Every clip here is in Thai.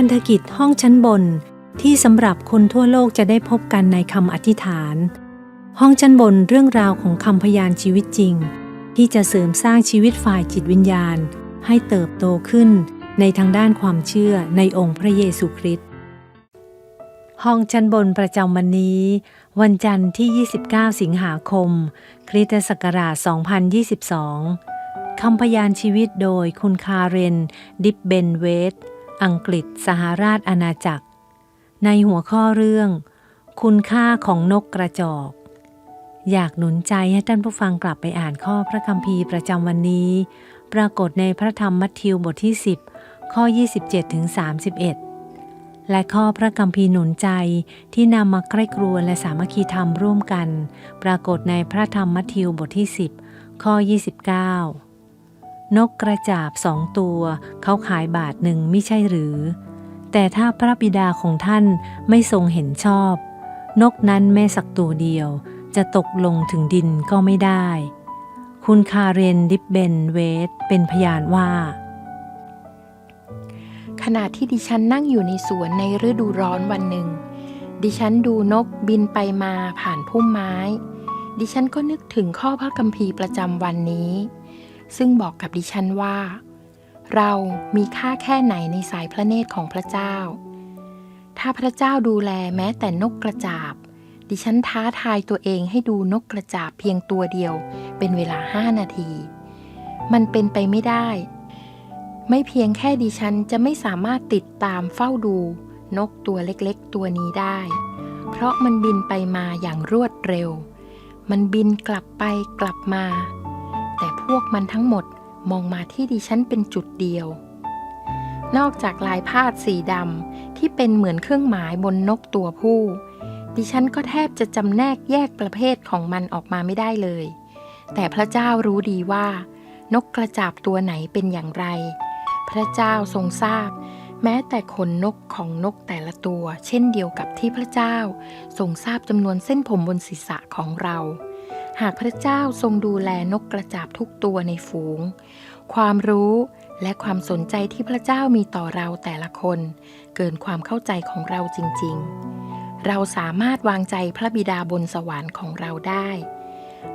พันธกิจห้องชั้นบนที่สำหรับคนทั่วโลกจะได้พบกันในคำอธิษฐาน ห้องชั้นบนเรื่องราวของคำพยานชีวิตจริง ที่จะเสริมสร้างชีวิตฝ่ายจิตวิญญาณ ให้เติบโตขึ้นในทางด้านความเชื่อในองค์พระเยซูคริสต์ห้องชั้นบนประจำวันนี้ วันจันทร์ที่ 29 สิงหาคม คริสตศักราช 2022 คำพยานชีวิตโดยคุณคาเรน ดิบเบนเวต อังกฤษสหราชอาณาจักร ในหัวข้อเรื่อง คุณค่าของนกกระจอก อยากหนุนใจให้ท่านผู้ฟังกลับไปอ่านข้อพระคัมภีร์ประจำวันนี้ ปรากฏในพระธรรมมัทธิวบทที่ 10 ข้อ 27ถึง31 และข้อพระคัมภีร์หนุนใจที่นำมาใกล้ครัวและสามัคคีธรรมร่วมกัน ปรากฏในพระธรรมมัทธิวบทที่ 10 ข้อ 29 นกกระจาบสองตัวเขาขายบาทหนึ่งไม่ใช่หรือ แต่ถ้าพระบิดาของท่านไม่ทรงเห็นชอบ นกนั้นแม้สักตัวเดียว จะตกลงถึงดินก็ไม่ได้ คุณคาเรนดิบเบนเวตเป็นพยานว่า ขณะที่ดิฉันนั่งอยู่ในสวนในฤดูร้อนวันหนึ่ง ดิฉันดูนกบินไปมาผ่านพุ่มไม้ ดิฉันก็นึกถึงข้อพระคัมภีร์ประจำวันนี้ ซึ่งบอกกับดิฉันว่า เรามีค่าแค่ไหนในสายพระเนตรของพระเจ้า ถ้าพระเจ้าดูแลแม้แต่นกกระจาบ ดิฉันท้าทายตัวเองให้ดูนกกระจาบเพียงตัวเดียว เป็นเวลาห้านาที มันเป็นไปไม่ได้ ไม่เพียงแค่ดิฉันจะไม่สามารถติดตามเฝ้าดูนกตัวเล็กๆ ตัวนี้ได้ เพราะมันบินไปมาอย่างรวดเร็ว มันบินกลับไปกลับมา พวกมันทั้งหมดมองมาที่ดิฉันเป็นจุดเดียว นอกจากลายพาดสีดำที่เป็นเหมือนเครื่องหมายบนนกตัวผู้ ดิฉันก็แทบจะจำแนกแยกประเภทของมันออกมาไม่ได้เลย แต่พระเจ้ารู้ดีว่า นกกระจาบตัวไหนเป็นอย่างไร พระเจ้าทรงทราบ แม้แต่ขนนกของนกแต่ละตัว เช่นเดียวกับที่พระเจ้า ทรงทราบจำนวนเส้นผมบนศีรษะของเรา หากพระเจ้าทรงดูแลนกกระจาบทุกตัวในฝูง ความรู้และความสนใจที่พระเจ้ามีต่อเราแต่ละคน เกินความเข้าใจของเราจริง ๆ เราสามารถวางใจพระบิดาบนสวรรค์ของเราได้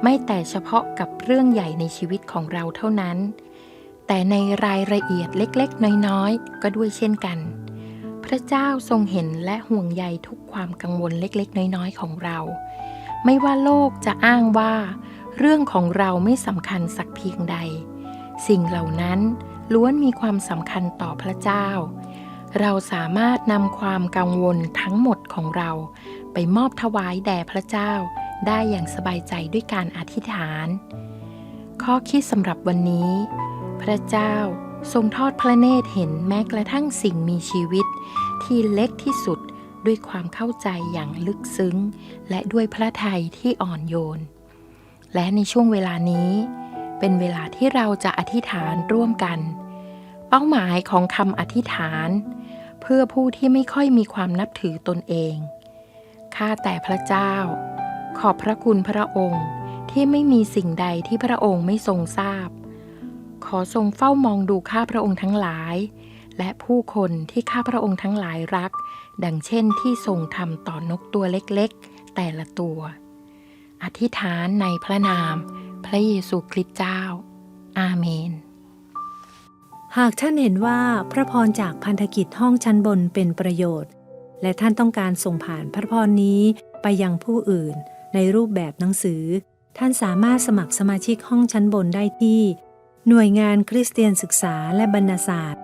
ไม่แต่เฉพาะกับเรื่องใหญ่ในชีวิตของเราเท่านั้น แต่ในรายละเอียดเล็กๆ น้อยๆ ก็ด้วยเช่นกัน พระเจ้าทรงเห็นและห่วงใยทุกความกังวลเล็กๆ น้อยๆ ของเรา ไม่ว่าโลกจะอ้างว่า เรื่องของเราไม่สำคัญสักเพียงใด สิ่งเหล่านั้นล้วนมีความสำคัญต่อพระเจ้า เราสามารถนำความกังวลทั้งหมดของเรา ไปมอบถวายแด่พระเจ้า ได้อย่างสบายใจด้วยการอธิษฐาน ข้อคิดสำหรับวันนี้ พระเจ้าทรงทอดพระเนตรเห็นแม้กระทั่งสิ่งมีชีวิต ที่เล็กที่สุด ด้วยความเข้าใจอย่างลึกซึ้ง และด้วยพระทัยที่อ่อนโยน และในช่วงเวลานี้ เป็นเวลาที่เราจะอธิษฐานร่วมกัน เป้าหมายของคำอธิษฐาน เพื่อผู้ที่ไม่ค่อยมีความนับถือตนเอง ข้าแต่พระเจ้า ขอบพระคุณพระองค์ที่ไม่มีสิ่งใดที่พระองค์ไม่ทรงทราบ ขอทรงเฝ้ามองดูข้าพระองค์ทั้งหลาย และผู้คนที่ข้าพระองค์ทั้งหลายรัก ดังเช่นที่ทรงทำต่อนกตัวเล็กๆ แต่ละตัว อธิษฐานในพระนาม พระเยซูคริสต์เจ้า อาเมน หากท่านเห็นว่าพระพรจากพันธกิจห้องชั้นบนเป็นประโยชน์ และท่านต้องการส่งผ่านพระพรนี้ไปยังผู้อื่น ในรูปแบบหนังสือ ท่านสามารถสมัครสมาชิกห้องชั้นบนได้ที่ หน่วยงานคริสเตียนศึกษาและบรรณศาสตร์